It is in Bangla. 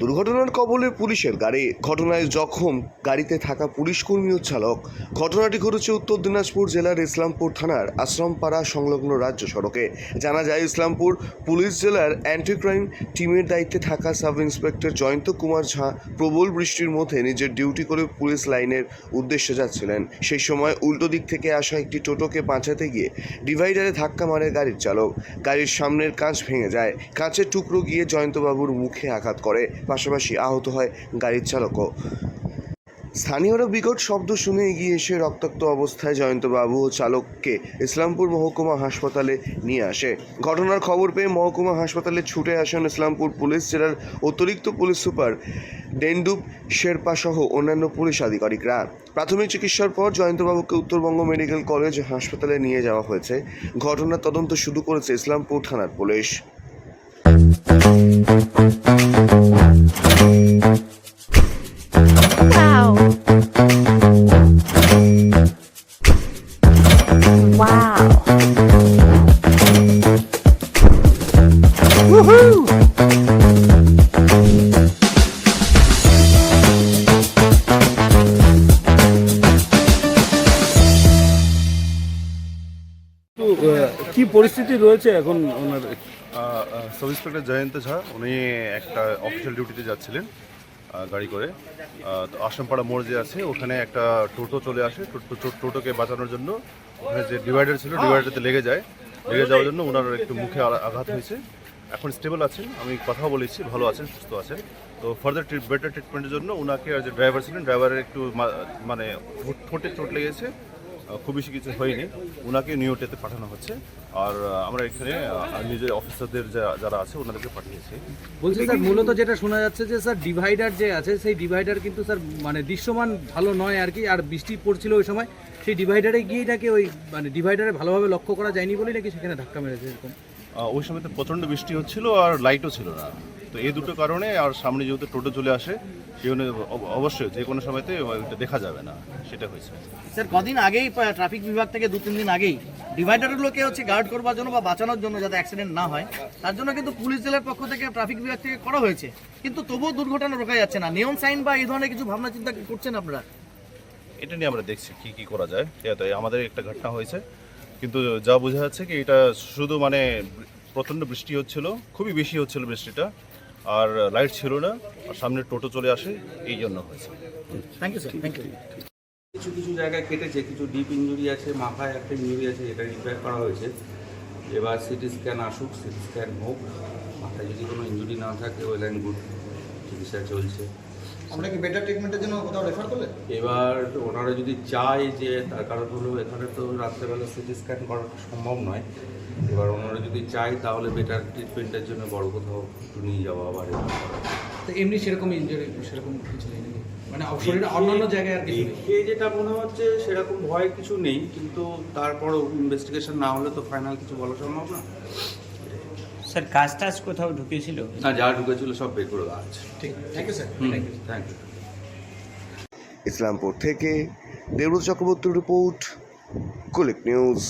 দুর্ঘটনার কবলে পুলিশের গাড়ি। ঘটনায় জখম গাড়িতে থাকা পুলিশ কর্মী ও চালক। ঘটনাটি ঘটেছে উত্তর দিনাজপুর জেলার ইসলামপুর থানার আশ্রমপাড়া সংলগ্ন রাজ্য সড়কে। জানা যায়, ইসলামপুর পুলিশ জেলার অ্যান্টি ক্রাইম টিমের দায়িত্বে থাকা সাব ইন্সপেক্টর জয়ন্ত কুমার ঝা প্রবল বৃষ্টির মধ্যে নিজের ডিউটি করে পুলিশ লাইনের উদ্দেশ্যে যাচ্ছিলেন। সেই সময় উল্টো দিক থেকে আসা একটি টোটোকে বাঁচাতে গিয়ে ডিভাইডারে ধাক্কা মারে গাড়ির চালক। গাড়ির সামনের কাঁচ ভেঙে যায়। কাঁচের টুকরো গিয়ে জয়ন্তবাবুর মুখে আঘাত করে। পাশাপাশি আহত হয় গাড়ির চালকও। স্থানীয়রা বিকট শব্দ শুনে এগিয়ে এসে রক্তাক্ত অবস্থায় জয়ন্তবাবু ও চালককে ইসলামপুর মহকুমা হাসপাতালে নিয়ে আসে। ঘটনার খবর পেয়ে মহকুমা হাসপাতালে ছুটে আসেন ইসলামপুর পুলিশ জেলার অতিরিক্ত পুলিশ সুপার ডেন্ডুপ শেরপা সহ অন্যান্য পুলিশ আধিকারিকরা। প্রাথমিক চিকিৎসার পর জয়ন্তবাবুকে উত্তরবঙ্গ মেডিকেল কলেজ হাসপাতালে নিয়ে যাওয়া হয়েছে। ঘটনার তদন্ত শুরু করেছে ইসলামপুর থানার পুলিশ। কি পরিস্থিতি রয়েছে এখন ওনার সাব ইন্সপেক্টর জয়ন্ত ঝা, উনি একটা অফিসিয়াল ডিউটিতে যাচ্ছিলেন গাড়ি করে। তো আসামপাড়া মোড় যে আছে, ওখানে একটা টোটো চলে আসে। টোটোকে বাঁচানোর জন্য ওখানে যে ডিভাইডার ছিল ডিভাইডারতে লেগে যায়। লেগে যাওয়ার জন্য ওনার একটু মুখে আঘাত হয়েছে। এখন স্টেবল আছেন, আমি কথা বলেছি, ভালো আছেন, সুস্থ আছেন। তো ফার্দার বেটার ট্রিটমেন্টের জন্য ওনাকে আর যে ড্রাইভার ছিলেন ড্রাইভারের একটু মানে ঠোঁট- চোট লেগেছে। খুব বেশি কিছু হয়নি। ওনাকে নিউটেতে পাঠানো হচ্ছে। আর আমরা এখানে নিজের অফিসারদের যা- যারা আছে ওনাদেরকে পাঠিয়েছি। বলছি স্যার মূলত যেটা শোনা যাচ্ছে যে স্যার ডিভাইডার যে আছে সেই ডিভাইডার কিন্তু স্যার মানে দৃশ্যমান ভালো নয় আর কি আর বৃষ্টি পড়ছিল ওই সময়। সেই ডিভাইডারে গিয়ে নাকি ওই মানে ডিভাইডারে ভালোভাবে লক্ষ্য করা যায়নি বলেই নাকি সেখানে ধাক্কা মেরেছে এরকম। ওই সময় তো প্রচণ্ড বৃষ্টি হচ্ছিল আর লাইটও ছিল না। তো এই দুটো কারণে আর সামনে যেহেতু টোটো চলে আসে সেই অবশ্যই যে কোনো সময়তে দেখা যাবে না সেটা হয়েছে। স্যার কদিন আগেই ট্রাফিক বিভাগ থেকে দু তিন দিন আগেই ডিভাইডারগুলোকে হচ্ছে গার্ড করবার জন্য বা বাঁচানোর জন্য যাতে অ্যাক্সিডেন্ট না হয় তার জন্য কিন্তু পুলিশ জেলার পক্ষ থেকে ট্রাফিক বিভাগ থেকে করা হয়েছে। কিন্তু তবুও দুর্ঘটনা রোকা যাচ্ছে না। নিয়ম সাইন বা এই ধরনের কিছু ভাবনা চিন্তা করছেন আপনারা? এটা নিয়ে আমরা দেখছি কি কি করা যায়। এটা আমাদের একটা ঘটনা হয়েছে। কিন্তু যা বোঝা যাচ্ছে কি এটা শুধু মানে প্রচণ্ড বৃষ্টি হচ্ছিল খুবই বেশি হচ্ছিল বৃষ্টিটা আর লাইট ছিল না আর সামনে টোটো চলে আসে এই জন্য হয়েছে। Thank you sir thank you কিছু কিছু জায়গায় কেটেছে কিছু ডিপ ইঞ্জুরি আছে মাথায় একটা ইঞ্জুরি আছে এটা রিপেয়ার করা হয়েছে। এবার সিটি স্ক্যান আসুক সিটি স্ক্যান হোক মাথায় যদি কোনো ইঞ্জুরি না থাকে ওয়েল অ্যান্ড গুড চিকিৎসা চলছে। আমরা কি বেটার ট্রিটমেন্টের জন্য কোথাও রেফার করলে? এবার ওনারা যদি চায় যে তার কারণ হলো এখানে তো রাত্রেবেলা সিটি স্ক্যান করা সম্ভব নয়। এবার ওনারা যদি চায় তাহলে বেটার ট্রিটমেন্টের জন্য বড় কোথাও একটু নিয়ে যাওয়া আবার তো এমনি সেরকম ইনজুরি সেরকম কিছু নেই মানে শরীরে অন্যান্য জায়গায় আর কিছু দেখে যেটা মনে হচ্ছে সেরকম ভয় কিছু নেই কিন্তু তারপরও ইনভেস্টিগেশন না হলে তো ফাইনাল কিছু বলা সম্ভব না। স্যার কাজ টাজ কোথাও ঢুকেছিল? না যা ঢুকেছিল সব বের করে দেওয়া আছে ঠিক। Thank you sir thank you Islampur থেকে দেবরুজ চক্রবর্তীর রিপোর্ট কুলিক নিউজ।